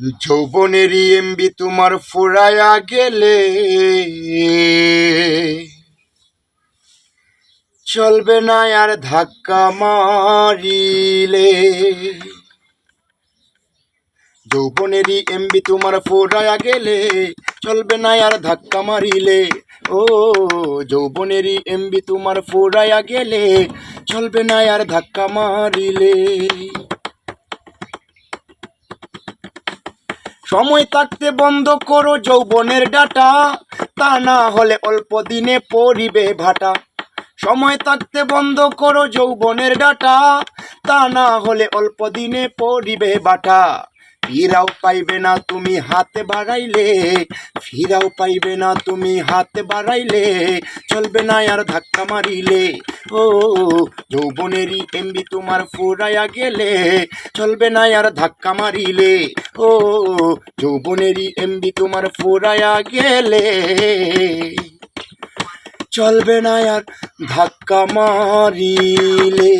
যৌবনেরই MB তোমার ফুরায়া গেলে। চলবে না আর ধাক্কা মারিলে। যৌবনেরই এমবি তোমার ফুরায়া গেলে, চলবে না আর ধাক্কা মারিলে। ও, যৌবনেরই এমবি তোমার ফুরায়া গেলে, চলবে না আর ধাক্কা মারিলে। সময় থাকতে বন্ধ করো যৌবনের ডাটা। তা না হলে অল্প দিনে পরিবে ভাটা। সময় থাকতে বন্ধ করো যৌবনের ডাটা। তা না হলে অল্প দিনে পরিবে বাটা ফিরাও পাইবে না তুমি হাতে বাড়াইলে। ফিরাও পাইবে না তুমি হাতে বাড়াইলে। চলবে না আর ধাক্কা মারিলে। ও, যৌবনেরই এমবি তোমার ফুরাইয়া গেলে। চলবে না আর ধাক্কা মারিলে। ও যৌবনেরই এমবি তোমার ফুরায়া গেলে। চলবে না আর ধাক্কা মারিলে।